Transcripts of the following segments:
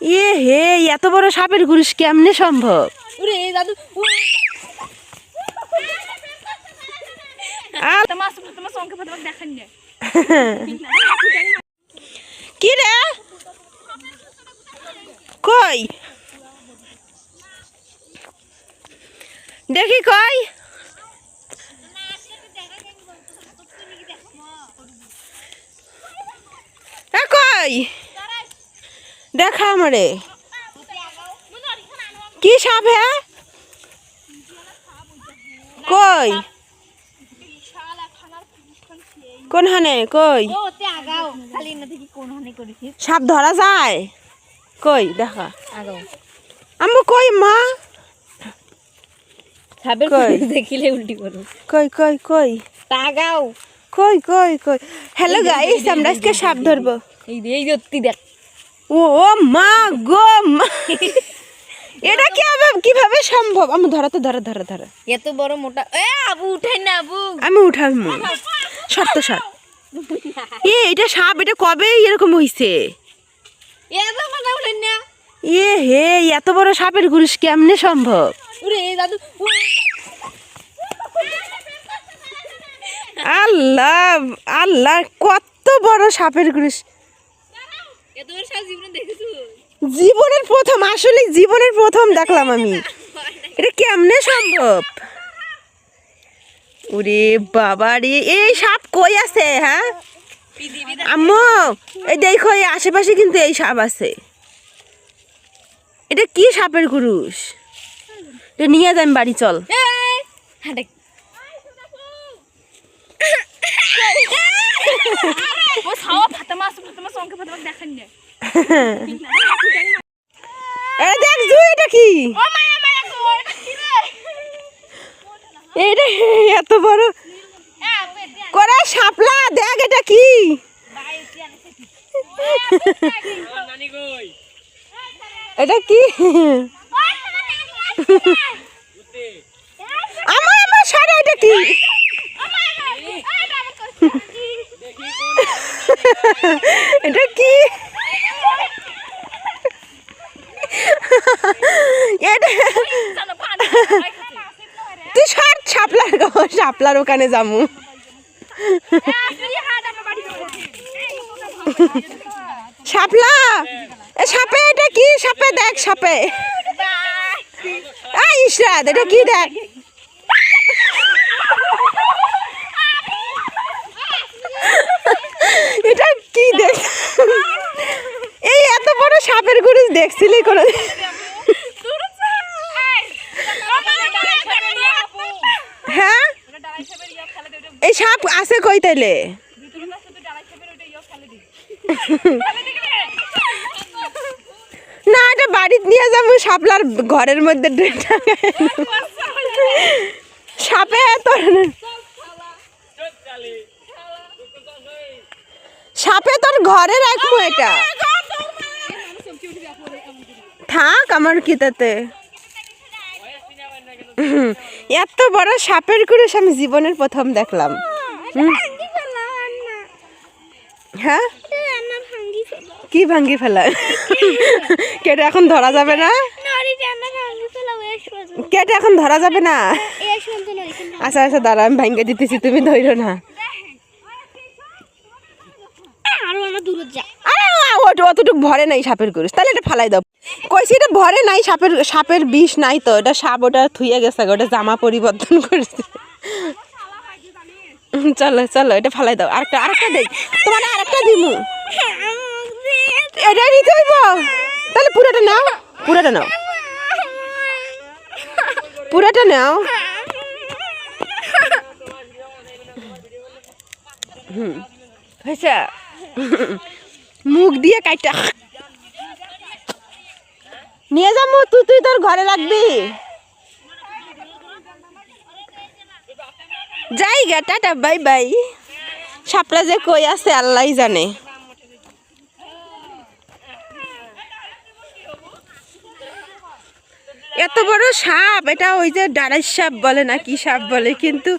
এ হে এত বড় সাপের গুরুষ কেমনে সম্ভব? কি রে? কই? দেখি কই? এ কই? দেখা আমারে কি সাপ হ্যাঁ কই কোন হানে কই সাপ ধরা যায় কই দেখা আম্মু কই মা কই? দেখিলে উল্টি করো কই কই কই তাগাও কই কই কই হ্যালো গাইস আমরা আজকে সাপ ধরবো এই এই দেখ ও মা গো মা। এটা কি কীভাবে সম্ভব? আমি ধরা তো ধরা ধরা ধরা। এত বড় মোটা এ আবু উঠাই না আবু। আমি উঠাবো। সত্য সাপ এ এটা সাপ এটা কবে এরকম হইছে? উঠাই এ হে এত বড় সাপের গুরুষ কেমনে সম্ভব? আল্লাহ আল্লাহ কত বড় সাপের গুরুষ এত বড় সাপ জীবনে দেখেছ জীবনের প্রথম আসলে জীবনের প্রথম দেখলাম আমি। এটা কেমনে সম্ভব? ওরে বাবা রে এই সাপ কই আছে হ্যাঁ? আম্মু এই দেখো এই আশেপাশে কিন্তু এই সাপ আছে। এটা কি সাপের গুরুষ এটা নিয়ে যাই বাড়ি চল। ও দেখ জুই এটা কি? ও মায়া মায়া কই এটা কি রে? এটা এত বড়। করা সাপলা দেখ। এটা কি? এটা কি? আমার আমার সারা এটা কি এটা কি এটা তুই সর সাপলার সাপলার ওখানে যামু সাপলা এ সাপে, এটা কি সাপে? দেখ সাপে। ইশরাত, এটা কি দেখ? এটা কি দেখ? এই এত বড় সাপের গুড়ি দেখছিলি কোনো হ্যাঁ? এই সাপ আছে কই তাইলে? না এটা বাড়িতে নিয়ে যাব সাপলার ঘরের মধ্যে সাপে তোর সাপে তোর ঘরে রাখব এটা। থাক আমার কি তাতে হুম, এত বড় সাপের কুড়ুস আমি জীবনের প্রথম দেখলাম। হ্যাঁ? কি ভাঙ্গি ফেলা? কেটে এখন ধরা যাবে না? কেটে এখন ধরা যাবে না? আচ্ছা আচ্ছা দাঁড়া আমি ভাঙ্গে দিতেছি তুমি ধরো না। আরে ওটা অতটুকু ভরে নাই সাপের কুরুশ তাহলে এটা ফালাই দাও। কইছি, এটা ভরে নাই, সাপের সাপের বিষ নাই তো। এটা সাপ ওটা থুয়ে গেছে ওটা জামা পরিবর্তন করেছে। চলো চলো, এটা ফালাই দাও। আরেকটা আরেকটা দেই। তোমার আরেকটা দিমু। এটা নিতে হইব তাহলে পুরোটা নাও। পুরোটা নাও। পুরোটা নাও। হুম। হয়েছে? মুখ দিয়ে কাইটা। নিয়ে যাব, তুই তুই তোর ঘরে যাই গা, টাটা, বাই বাই। সাপলা যে কই আছে, আল্লাহ জানে। এত বড় সাপ, এটা ওই যে ডাড়াই সাপ বলে না কি সাপ বলে, কিন্তু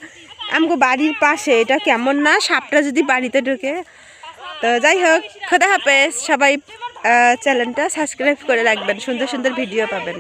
আমগো বাড়ির পাশে, এটা কেমন না? সাপটা যদি বাড়িতে ঢোকে তো যাই হোক খোদা হাফেজ। সবাই চ্যানেলটা সাবস্ক্রাইব করে রাখবেন। সুন্দর সুন্দর ভিডিও পাবেন।